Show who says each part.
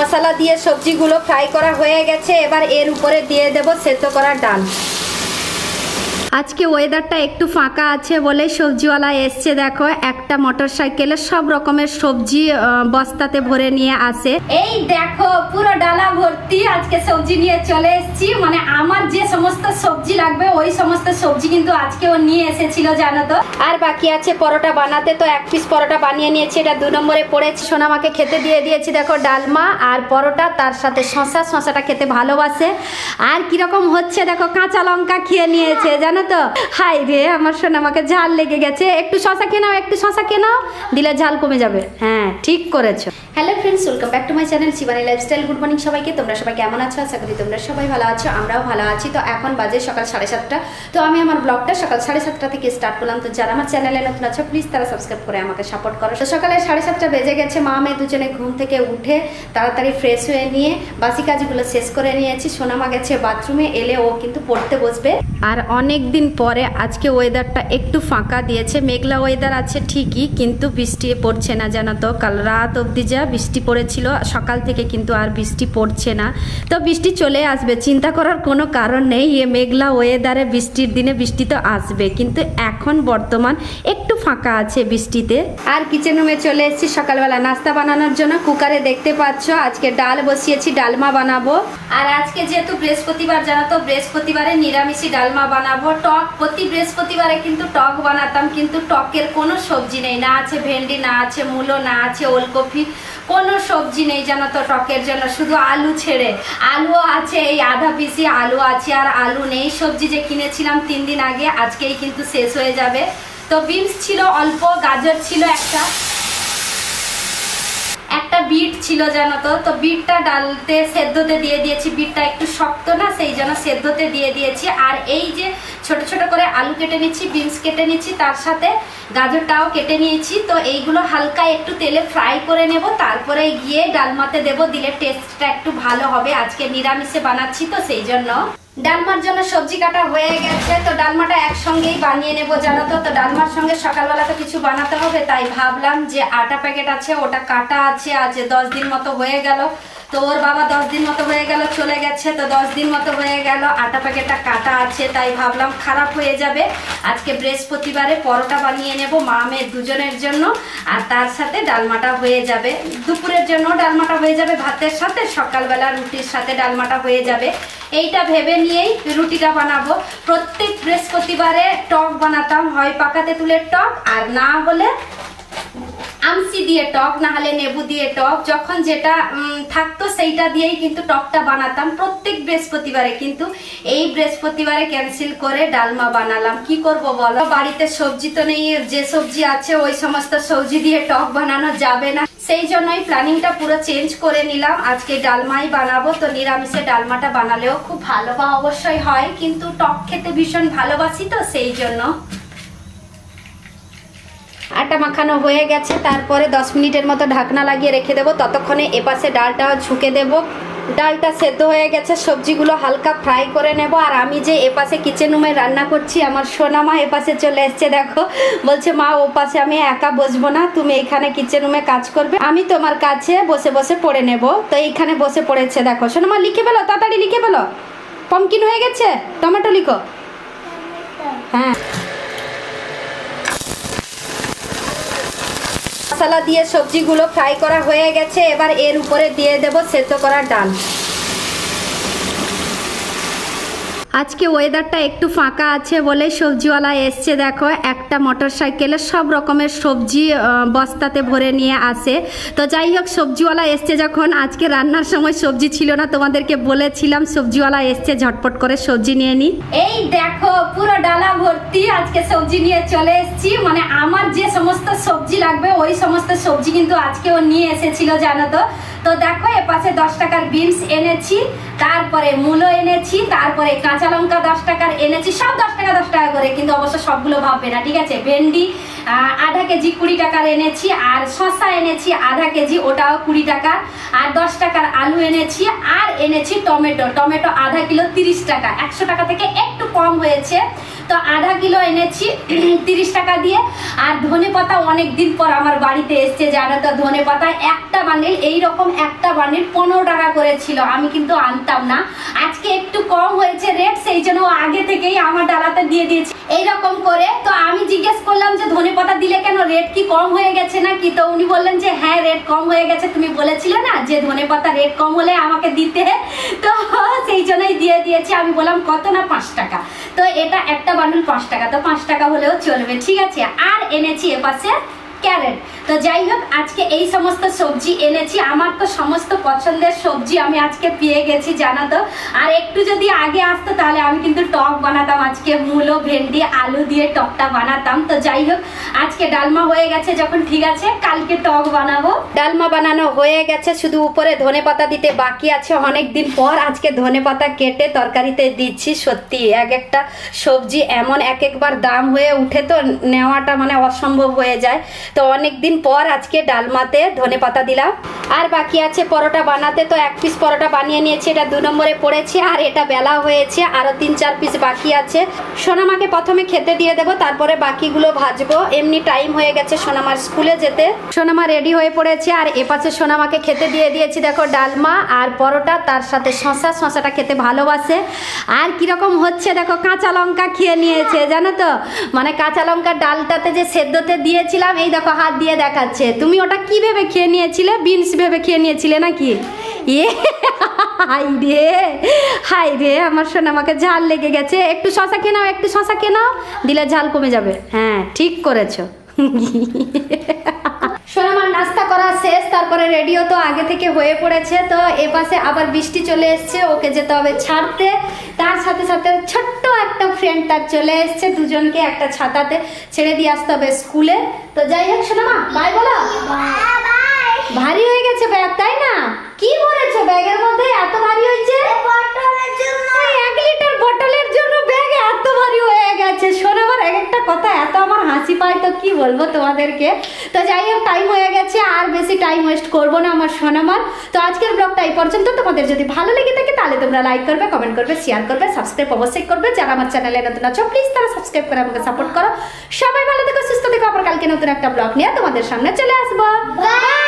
Speaker 1: মশলা দিয়ে সবজিগুলো ফ্রাই করা হয়ে গেছে, এবার এর উপরে দিয়ে দেব সেদ্ধ করা ডাল। আজকে ওয়েদারটা একটু ফাঁকা আছে বলে সবজিওয়ালা এসছে, দেখো। একটা মোটর সাইকেলে সব রকমের সবজি বস্তাতে ভরে নিয়ে আসে। এই দেখো, পুরো ডালা ভর্তি। আজকে সবজি নিয়ে চলে এসেছি। মানে আমার যে সমস্ত সবজি লাগবে, ওই সমস্ত সবজি কিন্তু আজকে ও নিয়ে এসেছিল, জানো তো। আর বাকি আছে পরোটা বানাতে। তো এক পিস পরোটা বানিয়ে নিয়েছি। এটা দু নম্বরে পড়েছি। সোনামাকে খেতে দিয়ে দিয়েছি, দেখো, ডালমা আর পরোটা। তার সাথে শশা শশাটা খেতে ভালোবাসে। আর কীরকম হচ্ছে, দেখো, কাঁচা লঙ্কা খেয়ে নিয়েছে, জানো তো? হাই রে আমার সোনামাকে ঝাল লেগে গেছে। একটু শশা খেয়ে নাও একটু শশা খেয়ে নাও দিলে ঝাল কমে যাবে। হ্যাঁ ঠিক করেছ। Hello friends welcome back to my channel Shivani lifestyle good morning সবাইকে তোমরা সবাই কেমন আছো? আশা করি তোমরা সবাই ভালো আছো আমরাও ভালো আছি। তো এখন বাজে সকাল সাড়ে সাতটা। তো আমি আমার ব্লগটা সকাল সাড়ে সাতটা থেকে স্টার্ট করলাম। তো যারা আমার চ্যানেলে নতুন আছো প্লিজ তারা সাবস্ক্রাইব করে আমাকে সাপোর্ট করো। তো সকালে সাড়ে সাতটা বেজে গেছে মা মেয়ে দুজনে ঘুম থেকে উঠে তাড়াতাড়ি ফ্রেশ হয়ে নিয়ে বাসি কাজগুলো শেষ করে নিয়েছি। সোনামা গেছে বাথরুমে এলে ও কিন্তু পড়তে বসবে। আর অনেক দিন পরে আজকে ওয়েদারটা একটু ফাঁকা দিয়েছে। মেঘলা ওয়েদার আছে ঠিকই, কিন্তু বৃষ্টি পড়ছে না জানো তো। কাল রাত অবধি যা বৃষ্টি পড়েছিল, সকাল থেকে কিন্তু আর বৃষ্টি পড়ছে না। তো বৃষ্টি চলে আসবে, চিন্তা করার কোনো কারণ নেই। এ মেঘলা ওয়েদারে বৃষ্টির দিনে বৃষ্টি তো আসবে, কিন্তু এখন বর্তমান একটু ফাঁকা আছে বৃষ্টিতে। আর কিচেন রুমে চলে এসেছি সকালবেলা। নাস্তা বানানোর জন্য কুকারে দেখতে পাচ্ছ, আজকে ডাল বসিয়েছি, ডালমা বানাবো। আর আজকে যেহেতু বৃহস্পতিবার, জানো তো, বৃহস্পতিবারে নিরামিষি ডালমা বানাবো। টক, প্রতি বৃহস্পতিবারে কিন্তু টক বানাতাম, কিন্তু টকের কোনো সবজি নেই। না আছে ভেন্ডি, না আছে মূলো, না আছে ওলকপি, কোনো সবজি নেই জানো তো টকের জন্য, শুধু আলু ছেড়ে। আলুও আছে, এই আধা পিসি আলু আছে, আর আলু নেই। সবজি যে কিনেছিলাম তিন দিন আগে, আজকেই কিন্তু শেষ হয়ে যাবে। তো বিনস ছিল অল্প, গাজর ছিল একটা। বিট ছিল জানো তো? তো বিটটা ডালতে, সেদ্ধতে দিয়ে দিয়েছি। বিটটা একটু শক্ত না, সেই জন্য সেদ্ধতে দিয়ে দিয়েছি। আর এই যে ছোট ছোট করে আলু কেটে নিচ্ছি, বিনস কেটে নিচ্ছি, তার সাথে গাজরটাও কেটে নিয়েছি। তো এইগুলো হালকা একটু তেলে ফ্রাই করে নেব, তারপরে গিয়ে ডালমাতে দেব, দিলে টেস্টটা একটু ভালো হবে। আজকে নিরামিষে বানাচ্ছি তো, সেই জন্য। ডালমার জন্য সবজি কাটা হয়ে গেছে, তো ডালমাটা একসঙ্গেই বানিয়ে নেব জানো তো। তো ডালমার সঙ্গে সকালবেলা তো কিছু বানাতে হবে, তাই ভাবলাম যে আটা প্যাকেট আছে, ওটা কাটা আছে, আজ দশ দিন মতো হয়ে গেল। তো ওর বাবা দশ দিন মতো হয়ে গেল, চলে গেছে, তো দশ দিন মতো হয়ে গেল, আটা প্যাকেটটা কাটা আছে, তাই ভাবলাম খারাপ হয়ে যাবে। আজকে বৃহস্পতিবারে পরোটা বানিয়ে নেব, মা মেয়ে দুজনের জন্য, আর তার সাথে ডালমাটা হয়ে যাবে। দুপুরের জন্য ডালমাটা হয়ে যাবে, ভাতের সাথে, সকালবেলা রুটির সাথে ডালমাটা হয়ে যাবে। এইটা ভেবে নিয়েই রুটিটা বানাবো। প্রত্যেক বৃহস্পতিবারে টক বানাতাম, হয় পাকাতে তুলের টক, আর না হলে আমসি দিয়ে টক না হলে লেবু দিয়ে টক, যখন যেটা থাকতো সেইটা দিয়েই কিন্তু টকটা বানাতাম। প্রত্যেক বৃহস্পতিবারে কিন্তু এই বৃহস্পতিবারে ক্যান্সেল করে ডালমা বানালাম। কি করব বলো? বাড়িতে সবজি তো নেই, যে সবজি আছে ওই সমস্ত সবজি দিয়ে টক বানানো যাবে না। সেই জন্যই প্ল্যানিংটা পুরো চেঞ্জ করে নিলাম। আজকে ডালমাই বানাবো, তো নিরামিষে ডালমাটা বানালেও খুব ভালো বা অবশ্যই হয়, কিন্তু টক খেতে ভীষণ ভালোবাসি তো সেই জন্য। আটা মাখানো হয়ে গেছে, তারপরে দশ মিনিটের মতো ঢাকনা লাগিয়ে রেখে দেবো। ততক্ষণে এপাশে ডালটা ঝুঁকে দেবো। ডালটা সেদ্ধ হয়ে গেছে, সবজিগুলো হালকা ফ্রাই করে নেব। আর আমি যে এপাশে কিচেন রুমে রান্না করছি, আমার সোনা মা এপাশে চলে এসছে, দেখো। বলছে, মা, ও পাশে আমি একা বসবো না, তুমি এখানে কিচেন রুমে কাজ করবে। আমি তোমার কাছে বসে বসে পড়ে নেব। তো এইখানে বসে পড়েছে, দেখো। সোনা মা লিখে ফেলো, তাড়াতাড়ি লিখে ফেলো। পমকিন হয়ে গেছে? টমেটো লিখো। হ্যাঁ। মশলা দিয়ে সবজিগুলো ফ্রাই করা হয়ে গেছে, এবার এর উপরে দিয়ে দেব সেদ্ধ করা ডাল। আজকে ওয়েদারটা একটু ফাঁকা আছে বলে সবজিওয়ালা এসছে, দেখো। একটা মোটর সাইকেলে সব রকমের সবজি বস্তাতে ভরে নিয়ে আসে। তো যাই হোক, সবজিওয়ালা এসছে যখন। আজকে রান্নার সময় সবজি ছিল না, তোমাদেরকে বলেছিলাম, সবজিওয়ালা এসছে, ঝটপট করে সবজি নিয়ে নি। এই দেখো, পুরো ডালা ভর্তি, আজকে সবজি নিয়ে চলে এসেছি। মানে আমার যে সমস্ত সবজি লাগবে, ওই সমস্ত সবজি কিন্তু আজকে ও নিয়ে এসেছিল, জানো তো? তো দেখো, এ পাশে দশ টাকার বিনস এনেছি, তারপরে মূলো এনেছি, তারপরে কাঁচা লঙ্কা দশ টাকার এনেছি, সব দশ টাকা দশ টাকা করে, কিন্তু অবশ্য সবগুলো ভাববে না, ঠিক আছে? ভেন্ডি আধা কেজি কুড়ি টাকার এনেছি, আর শসা এনেছি আধা কেজি, ওটাও কুড়ি টাকা আর দশ টাকার আলু এনেছি, আর এনেছি টমেটো টমেটো আধা কিলো তিরিশ টাকা, একশো টাকা থেকে একটু কম হয়েছে। তো আধা কিলো এনেছি, তিরিশ টাকা দিয়ে। আর ধনে পাতা অনেক দিন পর আমার বাড়িতে এসছে যারা তো, ধনে পাতা। একটা বান্ডিল এইরকম একটা বান্ডিল পনেরো টাকা করে ছিল। আমি কিন্তু আনতাম না। আজকে একটু কম হয়েছে রেট, সেই জন্য আগে থেকেই আমার ডালাতে দিয়ে দিয়েছে। এইরকম করে। তো আমি জিজ্ঞেস করলাম যে, ধনে পাতা দিলে কেন রেট কি কম হয়ে গেছে নাকি? তো উনি বললেন যে হ্যাঁ রেট কম হয়ে গেছে। তুমি বলেছিলে না যে, ধনে পাতা রেট কম হলে আমাকে দিতে? তো সেই জন্যই দিয়ে দিয়েছি। আমি বললাম, কত না পাঁচ টাকা? তো এটা একটা বান্ডুল পাঁচ টাকা। তো পাঁচ টাকা হলেও চলবে। ঠিক আছে? আর এনেছি এপাশে ক্যারেট। তো যাই হোক, আজকে এই সমস্ত সবজি এনেছি। আমার তো সমস্ত পছন্দের সবজি আমি আজকে পেয়ে গেছি, জানা তো। আর একটু যদি আগে আসতো, তাহলে আমি কিন্তু টক বানাতাম। আজকে মূলো, ভেন্ডি, আলু দিয়ে টকটা বানাতাম। তো যাই হোক, আজকে ডালমা হয়ে গেছে যখন, ঠিক আছে? কালকে টক বানাবো। ডালমা বানানো হয়ে গেছে, শুধু উপরে ধনে পাতা দিতে বাকি আছে। অনেক দিন পর আজকে ধনে পাতা কেটে তরকারিতে দিচ্ছি, সত্যি। এক একটা সবজি এমন এক একবার দাম হয়ে উঠে তো, নেওয়াটা মানে অসম্ভব হয়ে যায়। তো অনেক দিন পর আজকে ডালমাতে ধনে পাতা দিলাম। আর বাকি আছে পরোটা বানাতে, তো এক পিস পরোটা বানিয়ে নিয়েছি, এটা দু নম্বরে পড়েছে, আর এটা বেলা হয়েছে, আরও তিন চার পিস বাকি আছে। সোনামাকে প্রথমে খেতে দিয়ে দেবো, তারপরে বাকিগুলো ভাজবো, এমনি টাইম হয়ে গেছে সোনামার স্কুলে যেতে। সোনামা রেডি হয়ে পড়েছে, আর এপাশে সোনামাকে খেতে দিয়ে দিয়েছি, দেখো ডালমা আর পরোটা, তার সাথে শশা শশাটা খেতে ভালোবাসে। আর কীরকম হচ্ছে, দেখো কাঁচা লঙ্কা খেয়ে নিয়েছে, জানো তো? মানে কাঁচা লঙ্কা ডালটাতে যে সেদ্ধতে দিয়েছিলাম, এই দেখো, হাত দিয়ে দেখাচ্ছে। তুমি ওটা কি ভেবে খেয়ে নিয়েছিলে? বিনস ভেবে খেয়ে নিয়েছিলে নাকি? এ, হাই রে হাই রে, আমার শোনা আমাকে ঝাল লেগে গেছে। একটু শশা খেয়ে নাও, একটু শশা খেয়ে নাও, দিলে ঝাল কমে যাবে। হ্যাঁ ঠিক করেছ। সোনামার নাস্তা করা শেষ তারপরে রেডিও তো আগে থেকে হয়ে পড়েছে তো এপাশে আবার বৃষ্টি চলে এসছে ওকে যেতে হবে ছাড়তে তার সাথে সাথে ছোট্ট একটা ফ্রেন্ড তার চলে এসছে দুজনকে একটা ছাতাতে ছেড়ে দিয়ে আসতে হবে স্কুলে। তো যাই হোক সোনামা বাই বলো। ভারী হয়ে গেছে ব্যাগ তাই না? কি ভরেছো ব্যাগের মধ্যে? এত ভারী বলব তোমাদেরকে। তো যাই হোক টাইম হয়ে গেছে, আর বেশি টাইম ওয়েস্ট করব না আমার সোনামার তো আজকের ব্লগটা এই পর্যন্ত। তোমাদের যদি ভালো লেগে থাকে, তাহলে তোমরা লাইক করবে কমেন্ট করবে শেয়ার করবে সাবস্ক্রাইব অবশ্যই করবে। যারা আমার চ্যানেলে নতুন আছো প্লিজ তারা সাবস্ক্রাইব করে আমাকে সাপোর্ট করো। সবাই ভালো থেকো, সুস্থ থেকো। আবার কালকে নতুন একটা ব্লগ নিয়ে তোমাদের সামনে চলে আসব। বাই